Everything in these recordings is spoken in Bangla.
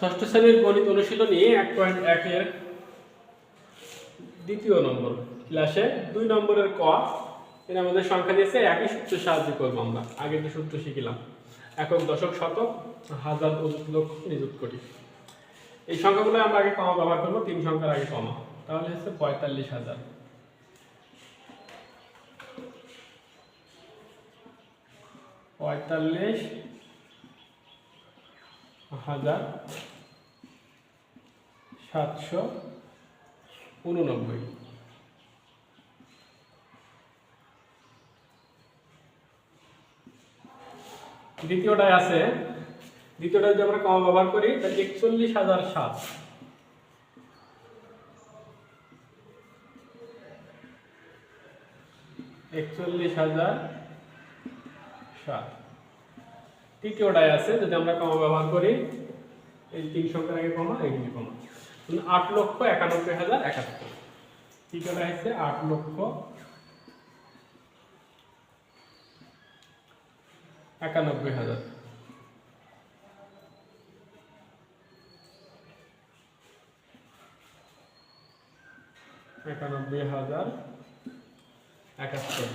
ষষ্ঠ শ্রেণির গণিত অনুশীলনী এক পয়েন্ট একের দ্বিতীয় নম্বর। ক্লাসে দুই নম্বরের ক, এর আমাদের সংখ্যা দিয়েছে একই সূত্র সাহায্য করব আমরা। আগে যে সূত্র শিখিলাম। একক, দশক, শতক, হাজার লক্ষ, নিযুত কোটি। এই সংখ্যাগুলো আমরা আগে কমা ব্যবহার করব, তিন সংখ্যার আগে কমা। তাহলে হচ্ছে পঁয়তাল্লিশ হাজার। পঁয়তাল্লিশ হাজার সাতশো উননব্বই। দ্বিতীয়টায় আছে দ্বিতীয়টা যদি আমরা কমা ব্যবহার করি, তাহলে একচল্লিশ হাজার সাত। একচল্লিশ হাজার সাত। তৃতীয়টায় আছে, যদি আমরা কমা ব্যবহার করি, এই তিন সংখ্যার আগে কমা এইগুলি কমা আট লক্ষ একানব্বই হাজার একাত্তর তৃতীয়টা হচ্ছে আট লক্ষ একানব্বই হাজার। একানব্বই হাজার একাত্তর।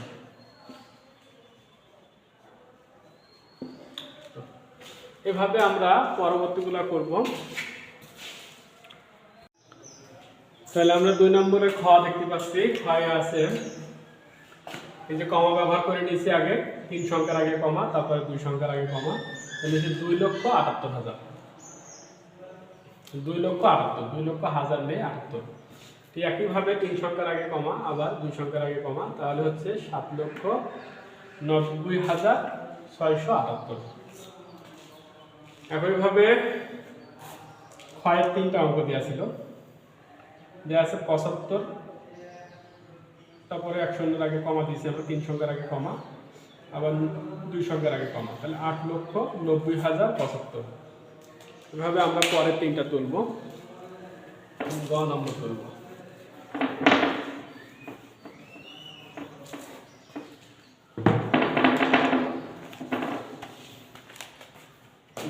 এভাবে আমরা পরবর্তীগুলো করব। তাহলে আমরা দুই নম্বরে খ দেখতে পাচ্ছি। ক্ষয় আছে, এই যে কমা ব্যবহার করে নিয়েছি আগে, তিন সংখ্যার আগে কমা, তারপরে দুই সংখ্যার আগে কমা। তাহলে হচ্ছে দুই লক্ষ আটাত্তর হাজার। দুই লক্ষ আটাত্তর, দুই লক্ষ হাজার নেই, আটাত্তর। ঠিক একইভাবে তিন সংখ্যার আগে কমা, আবার দুই সংখ্যার আগে কমা, তাহলে হচ্ছে সাত লক্ষ নব্বই হাজার ছয়শো আটাত্তর। একইভাবে ক্ষয়ের তিনটা অঙ্ক দেওয়া ছিল। দেওয়া আছে পঁচাত্তর। তারপরে এক শূন্যের আগে কমা দিয়েছি আমরা, তিন সংখ্যার আগে কমা, আবার দুই সংখ্যার আগে কমা। তাহলে আট লক্ষ নব্বই হাজার পঁচাত্তর। এভাবে আমরা পরের তিনটা তুলব। গ নম্বর তুলব।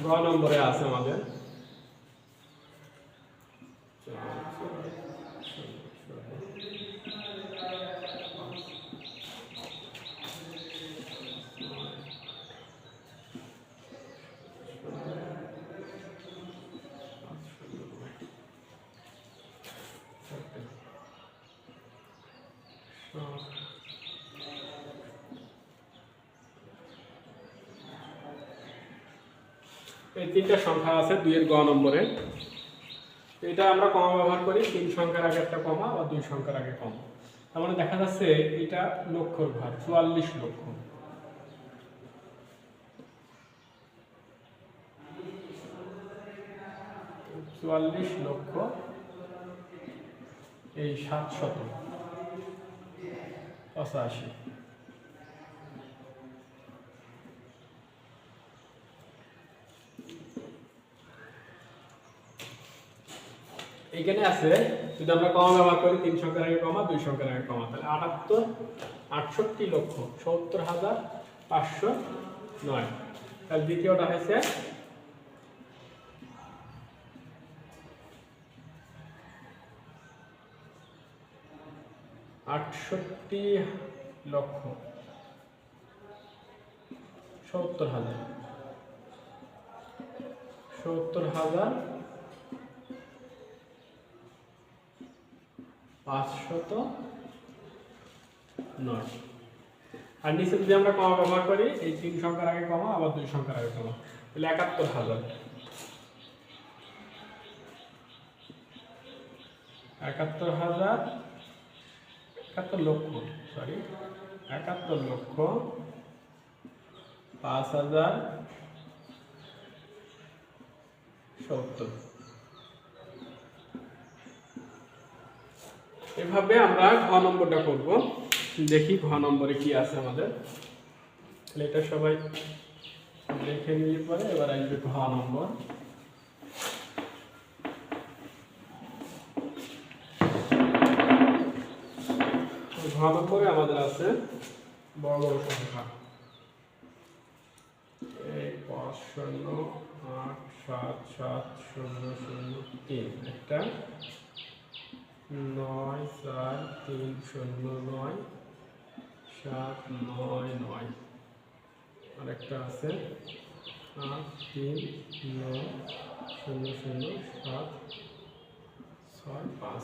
গ নম্বরে আছে আমাদের। এই তিনটা সংখ্যা আছে, দুইয়ের গ নম্বরে। এটা আমরা কমা ব্যবহার করি, তিন সংখ্যার আগে একটা কমা বা দুই সংখ্যার আগে কমা। তার মানে দেখা যাচ্ছে এটা লক্ষর ঘর চুয়াল্লিশ লক্ষ। চুয়াল্লিশ লক্ষ, এই সাতশত পঁচাশি। এইখানে আছে, যদি আমরা কমা ব্যবহার করি, তিন সংখ্যার আগে কমা, দুই সংখ্যার আগে কমা, তাহলে আটাত্তর, আটষট্টি লক্ষ, সত্তর হাজার, পাঁচশো নয়। তাহলে দ্বিতীয়টা হয়েছে, আটষট্টি লক্ষ, সত্তর হাজার সত্তর হাজার পাঁচশত নয়। আর নিচে যদি আমরা কমা ব্যবহার করি, এই তিন সংখ্যার আগে কমা, আবার দুই সংখ্যার আগে কমা। তাহলে একাত্তর হাজার। একাত্তর হাজার, একাত্তর লক্ষ সরি একাত্তর লক্ষ, পাঁচ হাজার সত্তর। এভাবে আমরা ঘ নম্বরটা করব। দেখি ঘ নম্বরে কি আছে আমাদের। তাহলে এটা সবাই দেখে নিয়ে পরে এবার আসবে ঘ নম্বর। ঘ নম্বরে আমাদের আছে বড় বড় সংখ্যা। এই পাঁচ, শূন্য, আট, সাত সাত, শূন্য শূন্য, তিন। একটা নয় চার তিন শূন্য নয় সাত নয় নয়। আরেকটা আছে। আট তিন নয় শূন্য শূন্য সাত ছয় পাঁচ।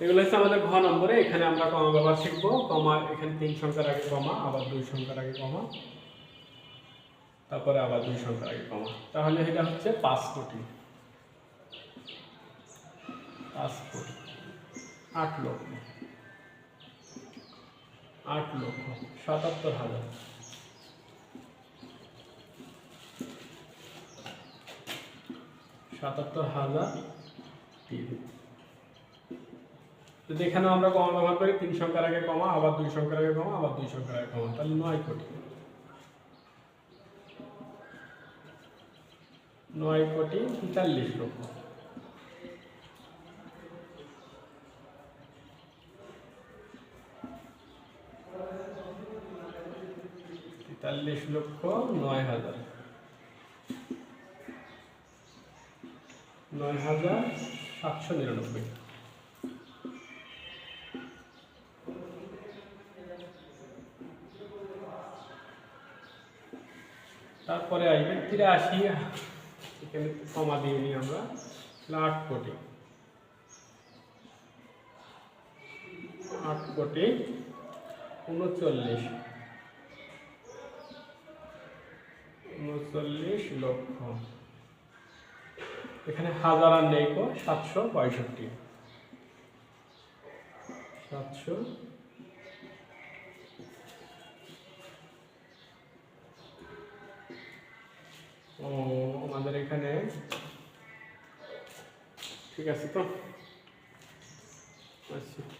এগুলো হচ্ছে আমাদের ঘ নম্বরে। এখানে আমরা কমা ব্যবহার শিখব। কমা এখানে তিন সংখ্যার আগে কমা, আবার দুই সংখ্যার আগে কমা। তারপরে আবার দুই সংখ্যার আগে কমা। তাহলে এটা হচ্ছে পাঁচ কোটি। কোটি আট লক্ষ। আট লক্ষ। সাতাত্তর হাজার। সাতাত্তর হাজার তিন যদি এখানে আমরা কমা ব্যবহার করি। তিন সংখ্যার আগে কমা, আবার দুই সংখ্যার আগে কমা, আবার দুই সংখ্যার আগে কমা। তাহলে নয় কোটি। নয় কোটি তেতাল্লিশ লক্ষ। তেতাল্লিশ লক্ষ নয় হাজার। নয় হাজার সাতশো নিরানব্বই। তারপরে আসবে তিরাশি এখানে কমা দিয়ে নিই আমরা। আট কোটি। আট কোটি উনচল্লিশ। উনচল্লিশ লক্ষ। এখানে হাজার আর নেই কো সাতশো পঁয়ষট্টি। সাতশো। ও, আমাদের এখানে ঠিক আছে তো? আচ্ছা।